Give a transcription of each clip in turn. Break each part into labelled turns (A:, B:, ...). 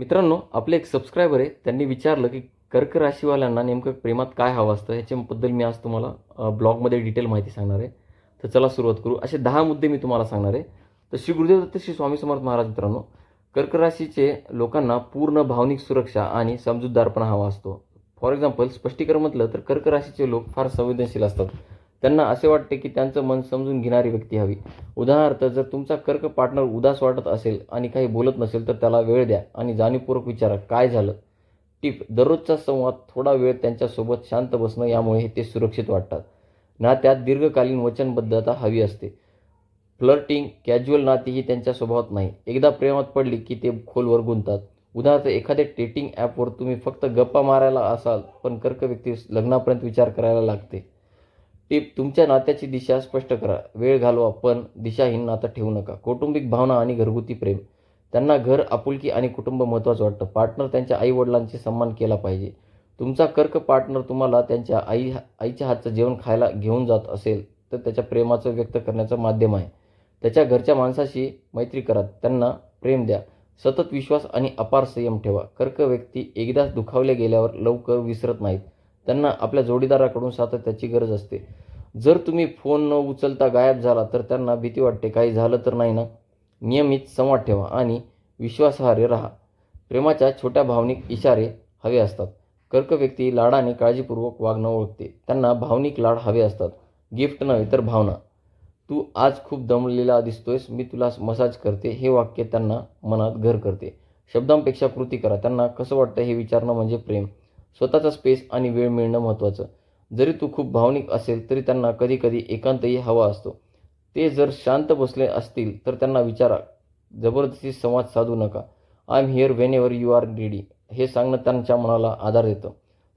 A: मित्रांनो आपले एक सबस्क्रायबर आहे त्यांनी विचारलं की कर्क राशीवाल्यांना नेमकं प्रेमात काय हवं असतं? ह्याच्याबद्दल मी आज तुम्हाला ब्लॉगमध्ये डिटेल माहिती सांगणार आहे. तर चला सुरुवात करू. असे दहा मुद्दे मी तुम्हाला सांगणार आहे. तर श्री गुरुदेव दत्त श्री स्वामी समर्थ महाराज मित्रांनो कर्क राशीचे लोकांना पूर्ण भावनिक सुरक्षा आणि समजूतदारपणा हवा असतो. फॉर एक्झाम्पल स्पष्टीकरण म्हटलं तर कर्क राशीचे लोक फार संवेदनशील असतात. त्यांना असे वाटते की त्यांचं मन समजून घेणारी व्यक्ती हवी. उदाहरणार्थ जर तुमचा कर्क पार्टनर उदास वाटत असेल आणि काही बोलत नसेल तर त्याला वेळ द्या आणि जाणीवपूर्वक विचारा काय झालं? टिप दररोजचा संवाद थोडा वेळ त्यांच्यासोबत शांत बसणं यामुळे ते सुरक्षित वाटतात. ना त्यात दीर्घकालीन वचनबद्धता हवी असते. फ्लर्टिंग कॅज्युअल नाती ही त्यांच्या स्वभावात नाही. एकदा प्रेमात पडली की ते खोलवर गुंतात उदाहरणार्थ एखाद्या डेटिंग ॲपवर तुम्ही फक्त गप्पा मारायला असाल पण कर्क व्यक्ती लग्नापर्यंत विचार करायला लागते. टिप तुमच्या नात्याची दिशा स्पष्ट करा. वेळ घालवा पण दिशाहीन नातं ठेवू नका. कौटुंबिक भावना आणि घरगुती प्रेम. त्यांना घर आपुलकी आणि कुटुंब महत्त्वाचं वाटतं. पार्टनर त्यांच्या आई वडिलांचे सन्मान केला पाहिजे. तुमचा कर्क पार्टनर तुम्हाला त्यांच्या आई आईच्या हातचं जेवण खायला घेऊन जात असेल तर त्याच्या प्रेमाचं व्यक्त करण्याचं माध्यम आहे. त्याच्या घरच्या माणसाशी मैत्री करा. त्यांना प्रेम द्या. सतत विश्वास आणि अपार संयम ठेवा. कर्क व्यक्ती एकदाच दुखावले गेल्यावर लवकर विसरत नाहीत. त्यांना आपल्या जोडीदाराकडून सातत्याची गरज असते. जर तुम्ही फोन न उचलता गायब झाला तर त्यांना भीती वाटते. काही झालं तर नाही ना? नियमित संवाद ठेवा आणि विश्वासार्ह राहा. प्रेमाच्या छोट्या भावनिक इशारे हवे असतात. कर्क व्यक्ती लाडाने काळजीपूर्वक वागणं ओळखते. त्यांना भावनिक लाड हवे असतात. गिफ्ट नव्हे तर भावना. तू आज खूप दमलेला दिसतोयस. मी तुला मसाज करते. हे वाक्य त्यांना मनात घर करते. शब्दांपेक्षा कृती करा. त्यांना कसं वाटतं हे विचारणं म्हणजे प्रेम. स्वतःचा स्पेस आणि वेळ मिळणं महत्त्वाचं. जरी तू खूप भावनिक असेल तरी त्यांना कधीकधी एकांतही हवा असतो. ते जर शांत बसले असतील तर त्यांना विचारा. जबरदस्ती संवाद साधू नका. I am here whenever you are ready हे सांगणं त्यांच्या मनाला आधार देतं.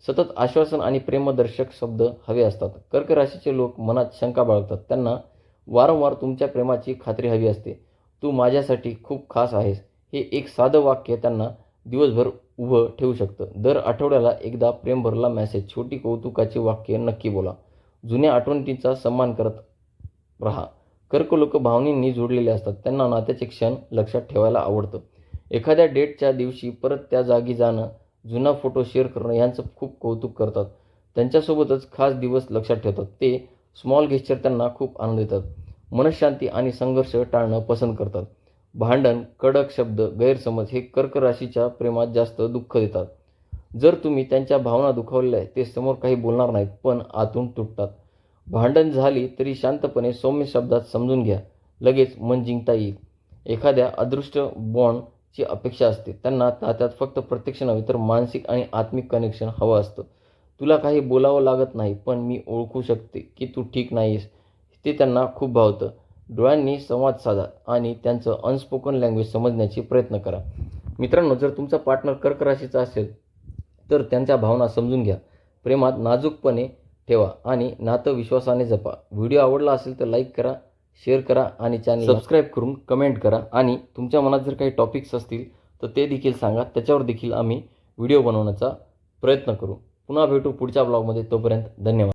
A: सतत आश्वासन आणि प्रेमदर्शक शब्द हवे असतात. कर्क राशीचे लोक मनात शंका बाळगतात. त्यांना वारंवार तुमच्या प्रेमाची खात्री हवी असते. तू माझ्यासाठी खूप खास आहेस. हे एक साधं वाक्य त्यांना दिवसभर उभं ठेवू शकतं. दर आठवड्याला एकदा प्रेमभरला मॅसेज मेसेज छोटी कौतुकाची वाक्य नक्की बोला. जुन्या आठवणींचा सन्मान करत राहा. कर्क लोक भावनींनी जोडलेले असतात. त्यांना नात्याचे क्षण लक्षात ठेवायला आवडतं. एखाद्या डेटच्या दिवशी परत त्या जागी जाणं जुना फोटो शेअर करणं यांचं खूप कौतुक करतात. त्यांच्यासोबतच खास दिवस लक्षात ठेवतात. ते स्मॉल गेस्चर त्यांना खूप आनंद देतात. मनशांती आणि संघर्ष टाळणं पसंत करतात. भांडण कडक शब्द गैरसमज हे कर्क राशीच्या प्रेमात जास्त दुःख देतात. जर तुम्ही त्यांच्या भावना दुखावलेल्या आहेत ते समोर काही बोलणार नाहीत पण आतून तुटतात. भांडण झाली तरी शांतपणे सौम्य शब्दात समजून घ्या. लगेच मन जिंकता येईल. एखाद्या अदृष्ट बॉन्डची अपेक्षा असते. त्यांना तात्यात फक्त प्रत्यक्ष नव्हे तर मानसिक आणि आत्मिक कनेक्शन हवं असतं. तुला काही बोलावं लागत नाही पण मी ओळखू शकते की तू ठीक नाहीस ते त्यांना खूप भावतं. डोळ्यांनी संवाद साधा आणि त्यांचं अनस्पोकन लँग्वेज समजण्याचे प्रयत्न करा. मित्रांनो जर तुमचा पार्टनर कर्क राशीचा असेल तर त्यांच्या भावना समजून घ्या. प्रेमात नाजूकपणे ठेवा आणि नातं विश्वासाने जपा. व्हिडिओ आवडला असेल तर लाईक करा शेअर करा आणि चॅनल सबस्क्राईब करून कमेंट करा. आणि तुमच्या मनात जर काही टॉपिक्स असतील तर ते देखील सांगा. त्याच्यावर देखील आम्ही व्हिडिओ बनवण्याचा प्रयत्न करू. पुन्हा भेटू पुढच्या ब्लॉगमध्ये तोपर्यंत धन्यवाद.